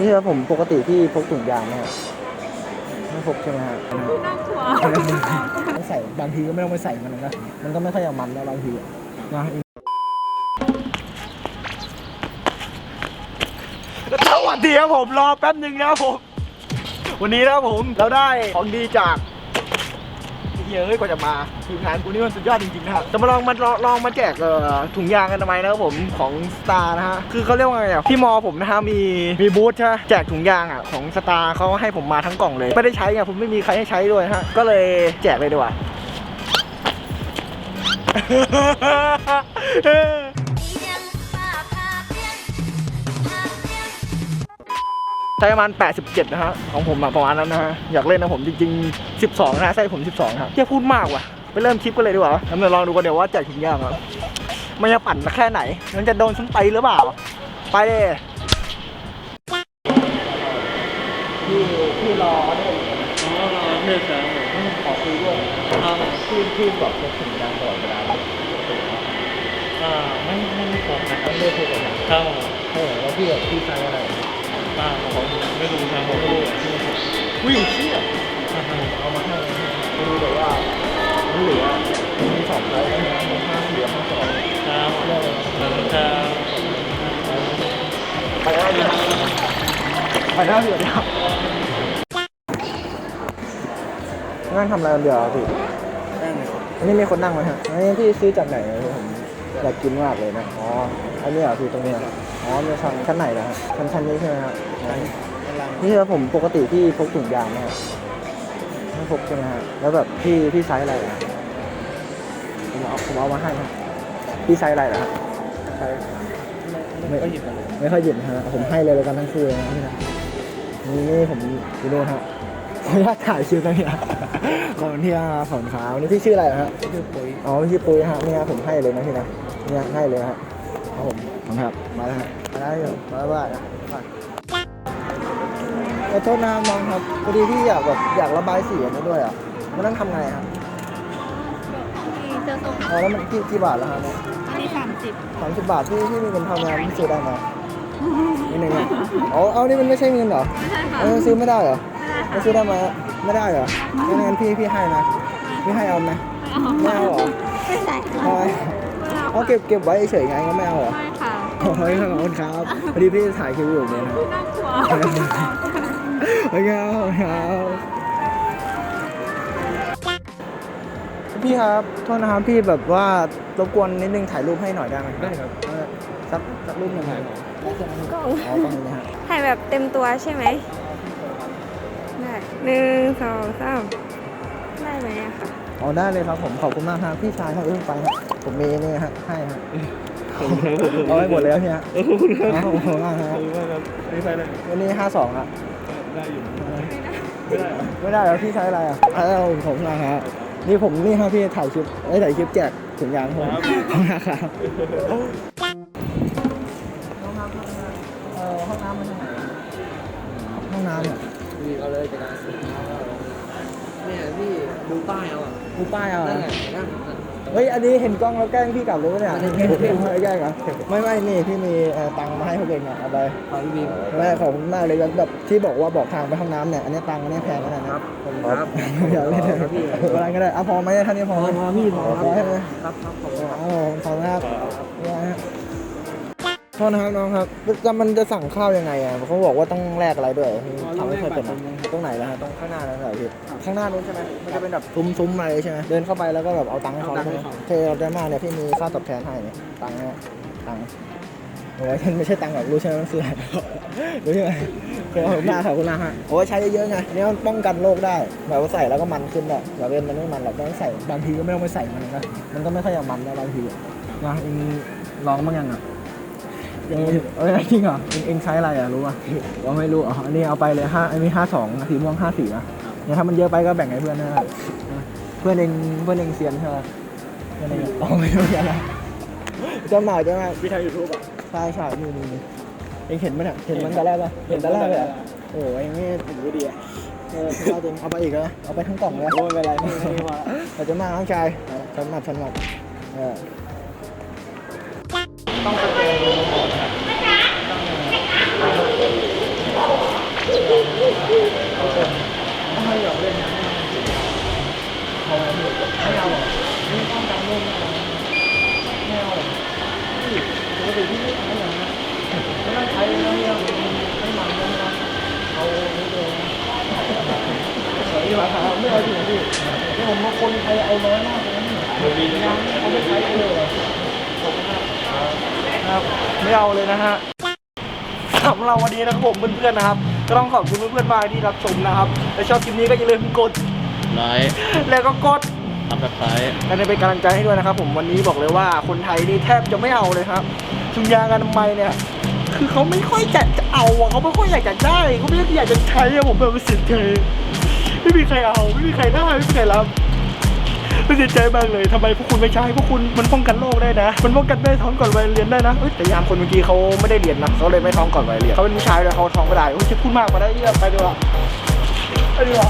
นี่ครับผมปกติที่พกถุงยางไหมครับไม่พกใช่ไหมฮะน่ากลัวไม่ใส่บางทีก็ไม่ต้องไปใส่มันนะมันก็ไม่ค่อยเอามันนะบางทีอะนะสวัสดีครับผมรอแป๊บหนึ่งนะครับผม วันนี้นะครับผมเราได้ของดีจากเฮียเอ้ยกว่าจะมาทีมงานกูนี่มันสุดยอดจริงๆนะครับจะมาลองมาลองลองมาแจกเอ่อถุงยางกันทำไมนะครับผมของสตาร์นะฮะคือเขาเรียกว่าไงอะที่มอผมนะฮะมีมีบูธใช่ไหมแจกถุงยางอะของสตาร์เขาให้ผมมาทั้งกล่องเลยไม่ได้ใช้ไงผมไม่มีใครให้ใช้ด้วยฮะก็เลยแจกเลยดีกว่า ช้ประมาณ 87 นะฮะ ของผมประมาณนั้นนะฮะ อยากเล่นนะผมจริง ๆ 12 นะฮะใช่ผม 12ครับเที่พูดมากว่ะ ไปเริ่มคลิปกันเลยดีกว่างั้นเราลองดูกันเดี๋ยวว่าแจกถุงยางอะมันจะปั่นแค่ไหน มันจะโดนฉันไปหรือเปล่า ไปเลยพี่พี่รอได้อ๋อเลือกครับขอคุยด้วยพี่พี่บอกจะถุงยางตลอดเวลาไหมอ่าไม่ไม่ไม่ครบนะครับไม่ได้คุยกับผมครับเออแล้วพี่แบบพี่ใช้อะไร อ่าผมไม่รู้ครับผมวิ่งเชี่ยเอามาให้ดูแบบว่าเหลือมีสองไซส์นะผมห้าเหลือห้าสองครับผมครับไปได้เลยครับไปได้เลยครับนั่งทำอะไรเดียวพี่อันนี้มีคนนั่งไหมฮะอันนี้พี่ซื้อจากไหนอะพี่ผมอยากกินมากเลยนะ อ๋อ อันนี้เหรอพี่ตรงนี้ เหรออ๋อมีชั้นชั้นไหนนะฮะชั้นชั้นนี้ใช่ไหมฮะนี่ครับผมปกติที่พกถุงยางไหมฮะไม่พกใช่ไหมฮะแล้วแบบพี่พี่ไซส์อะไรอะผมเอาผมเอามาให้ครับพี่ไซส์อะไรนะฮะใช้ไม่ก็หยิบมาเลยไม่ค่อยหยิบนะฮะผมให้เลยแล้วกันทั้งคู่เลยนะพี่นะนี่ผมดูดูฮะขออนุญาตถ่ายชื่อกันเนี่ยขอบคุณที่มาขอบคุณครับวันนี้พี่ชื่ออะไรฮะชื่อปุ๋ยอ๋อพี่ชื่อปุ้ยฮะเนี่ยผมให้เลยนะพี่นะเนี่ยให้เลยฮะครับผมขอบ คุณครับ มาแล้วฮะมาแล้วอยู่มาแล้วบ้ายนะขอโทษนะครับน้องครับพอดีพี่อยากแบบอยากระบายสีอันนี้ด้วยอะมันต้องทำไงครับมีเจอส่งอ๋อแล้วมันกี่กี่บาทแล้วฮะเนี่ยอันนี้สามสิบสามสิบบาทที่ที่มีเงินทำงานที่ซื้อได้ไหมนี่หนึ่งอะอ๋อเอานี่มันไม่ใช่เงินเหรอไม่ใช่ค่ะเออซื้อไม่ได้เหรอไม่ได้ไม่ซื้อได้ไหมไม่ได้เหรองั้นงั้นพี่พี่ให้นะพี่ให้เอาไหมไม่เอาเหรอไม่ใช่เอาไหมไม่เอาเอาเก็บเก็บไว้เฉยๆไงก็ไม่เอาเหรอไม่ค่ะโอ้ย ขอบคุณครับพอดีพี่ถ่ายคลิปอยู่เนี่ยนะน่ากลัวโอเคครับขอบคุณครับพี่ครับโทษนะครับพี่แบบว่ารบกวนนิดนึงถ่ายรูปให้หน่อยได้ไหมได้ครับเออสักสักรูปหนึ่งถ่ายหน่อยได้ใช่ไหมกล้องอ๋อกล้องนี้นะฮะถ่ายแบบเต็มตัวใช่ไหมได้หนึ่งสองสามได้ไหมอะค่ะอ๋อได้เลยครับผมขอบคุณมากครับพี่ชายครับเพิ่งไปครับผมมีนี่ฮะให้ฮะ เอาไว้หมดแล้วเนี่ยขอบคุณครับขอบคุณมากครับขอบคุณมากครับนี่ใช้อะไรวันนี้ห้าสองอะได้อยู่ไม่ได้เหรอไม่ได้แล้วพี่ใช้อะไรอะเอาผมนะฮะนี่ผมนี่ครับพี่ถ่ายคลิปไอ้ยถ่ายคลิปแจกถุงยางผมขอบคุณนะครับห้องน้ำเอ่อห้องน้ำมันทางไหนห้องน้ำอะพี่เอาเลยจัดการเนี่ยพี่ดูป้ายเอาอะดูป้ายเอานั่นอะแหละนั่น เฮ้ย อันนี้เห็นกล้องแล้วแกล้งพี่กลับเลยปะเนี่ยไม่แกล้งเหรอไม่ไม่นี่พี่มีเอ่อตังค์มาให้พวกเองอะเอาไปขอพี่บีมไม่ขอบคุณมากเลยแบบที่บอกว่าบอกทางไปห้องน้ำเนี่ยอันนี้ตังค์อันนี้แพงขนาดนั้นครับขอบคุณครับอยากเล่นครับพี่ อะไรก็ได้เอาพอไหมเท่านี้พอไหมพอพี่พอพอใช่ไหมครับครับขอบคุณครับโอ้ขอบคุณครับได้ฮะ โทษนะครับน้องครับจะมันจะสั่งข้าวยังไงอะเขาบอกว่าต้องแลกอะไรด้วยทำให้เคยเป็นอะตรงไหนนะฮะตรงข้างหน้านั่นเหรอพี่ข้างหน้านู้นใช่ไหมมันจะเป็นแบบซุ้มๆอะไรใช่ไหมเดินเข้าไปแล้วก็แบบเอาตังค์ให้เขาใช่ไหมเทเราได้มากเนี่ยพี่มีค่าตอบแทนให้เนี่ยตังค์เนี่ยตังค์โอ้ยมันไม่ใช่ตังค์หรอกรู้ใช่ไหมมันคืออะไรรู้ใช่ไหมขอบคุณมากขอบคุณนะฮะโอ้ยใช้เยอะๆไงเนี่ยมันป้องกันโรคได้แบบว่าใส่แล้วก็มันขึ้นด้วยแบบเป็นมันไม่มันหรอกต้องใส่บางทีก็ไม่ต้องไปใส่มันนะมันก็ไม่ค่อยเอามันนะบางทีอะนะเองลองบ้างยังอะ ยังไม่เอ้ยจริงเหรอเองเองใช้อะไรอะรู้ป่ะว่าไม่รู้อ๋ออันนี้เอาไปเลยห้าอันนี้ห้าสองสีม่วงห้าสี่นะเนี่ยถ้ามันเยอะไปก็แบ่งให้เพื่อนนะเพื่อนเองเพื่อนเองเซียนใช่ไหมเพื่อนเองอ๋อไม่รู้ยังไงจำหน่ายจำหน่ายพี่ไทยยูทูบอะใช่ใช่นี่นี่นี่เองเห็นไหมเนี่ยเห็นมันแต่แรกปะเห็นแต่แรกเลยอะโอ้ยเองนี่ถึงรู้ดีอะเออเอาจริงเอาไปอีกแล้วเอาไปทั้งกล่องเลยโอ้ยไม่เป็นไรไม่ไม่มาเราจะมาน้องชายฉันหมัดฉันหมัดเออต้องสแกนดูก่อนครับ ทำ ไมอยากเล่นนะเอาอะไรพี่ไม่เอาไม่ต้องการเล่นไม่เอาไม่เอาพี่ปกติพี่ไม่ใช้อย่างนั้นไม่ต้องใช้แล้วเนี่ยไม่มันแล้วนะเอาไม่เลยดีกว่าครับไม่เอาจริงพี่นี่ผมว่าคนไทยเอาน้อยมากเลยนะยังเขาไม่ใช้เลยครับไม่เอาเลยนะฮะสำหรับวันนี้นะครับผมเพื่อนๆนะครับ ก็ต้องขอบคุณเพื่อนๆมากที่รับชมนะครับถ้าชอบคลิปนี้ก็อย่าลืมกดไลค์แล้วก็กดทำแบบไลค์และเป็นกำลังใจให้ด้วยนะครับ ผมวันนี้บอกเลยว่าคนไทยนี่แทบจะไม่เอาเลยครับถุงยางอนามัยเนี่ยคือเขาไม่ค่อยจะจะเอาอะเขาไม่ค่อยอยากจะได้เขาไม่อยากจะใช้อะผมแบบรู้สึกใจไม่มีใครเอาไม่มีใครได้ไม่มีใครรับ ไม่เสียใจมากเลยทำไมพวกคุณไม่ใช้พวกคุณมันป้องกันโรคได้นะ มันป้องกันได้ท้องก่อนวัยเรียนได้นะเอ้ยแต่ยามคนเมื่อกี้เขาไม่ได้เรียนนะเขาเลยไม่ท้องก่อนวัยเรียนเขาเป็นผู้ชายเลยเขาท้องไม่ได้โอ้ยจะพูดมากกว่าได้เยอะไปดีกว่าไปดีกว่า